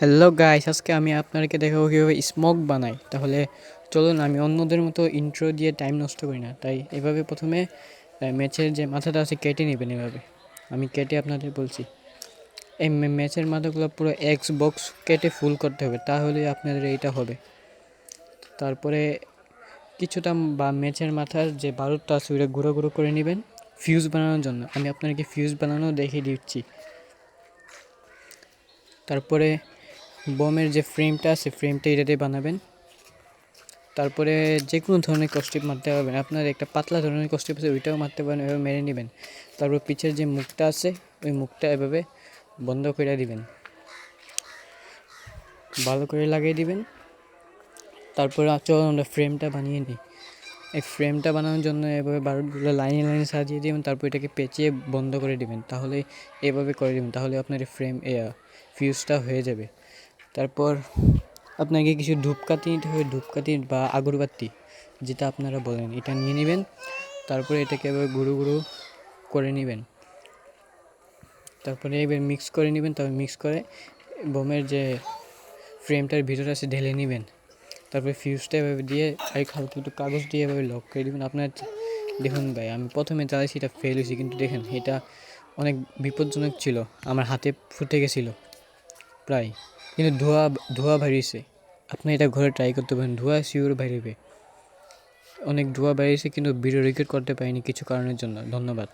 Hello guys আজকে আমি আপনাদেরকে দেখাবো কীভাবে স্মোক বানাই তাহলে চলুন, আমি অন্যদের মতো ইন্ট্রো দিয়ে টাইম নষ্ট করি না। তাই এভাবে প্রথমে ম্যাচের যে মাথাটা আছে, কেটে নেবেন এভাবে। আমি কেটে আপনাদের বলছি। এই ম্যাচের মাথাগুলো পুরো এক্স বক্স কেটে ফুল করতে হবে তাহলে আপনাদের এইটা হবে। তারপরে কিছুটা বা ম্যাচের মাথার যে বারুদটা আছে, ওইটা গুঁড়ো গুঁড়ো করে নেবেন ফিউজ বানানোর জন্য। আমি আপনাদেরকে ফিউজ বানানো দেখিয়ে দিচ্ছি। তারপরে বমের যে ফ্রেমটা আছে ফ্রেমটা এটাতে বানাবেন। তারপরে যে কোনো ধরনের কস্টিপ মারতে পারবেন। আপনার একটা পাতলা ধরনের কস্টিপ আছে, ওইটাও মারতে পারেন এভাবে মেরে নেবেন। তারপর পিছের যে মুখটা আছে, ওই মুখটা এভাবে বন্ধ করে দিবেন। ভালো করে লাগিয়ে দিবেন। তারপরে চলো আমরা ফ্রেমটা বানিয়ে নিই। এই ফ্রেমটা বানানোর জন্য এভাবে বারুদগুলো লাইনে লাইনে সাজিয়ে দিবেন, তারপর এটাকে পেঁচিয়ে বন্ধ করে দিবেন। তাহলে এভাবে করে দিবেন, তাহলে আপনার ফ্রেম ফিউজটা হয়ে যাবে। তারপর আপনাকে কিছু ধূপকাঠি নিতে হবে, ধূপকাঠি বা আগরবাতি, যেটা আপনারা বলেন। এটা নিয়ে নেবেন, তারপরে এটাকে এবার গুঁড়ো গুঁড়ো করে নেবেন। তারপরে এবার মিক্স করে নেবেন, তারপর মিক্স করে বোমের যে ফ্রেমটার ভিতরে আছে, ঢেলে নেবেন। তারপরে ফিউজটা এভাবে দিয়ে আর হালকা একটু কাগজ দিয়ে এভাবে লক করে দেবেন। আপনার দেখুন ভাই, আমি প্রথমে চাইছি এটা ফেল হয়েছি, কিন্তু দেখেন, এটা অনেক বিপজ্জনক ছিল। আমার হাতে ফুটে গেছিল, প্রায়। কিন্তু ধোঁয়া ধোঁয়া বাড়িয়েছে আপনি এটা ঘরে ট্রাই করতে পারেন, ধোঁয়া শিওর বাড়িবে অনেক ধোঁয়া বাড়িয়েছে কিন্তু ভিডিও রেকর্ড করতে পারিনি কিছু কারণের জন্য। ধন্যবাদ।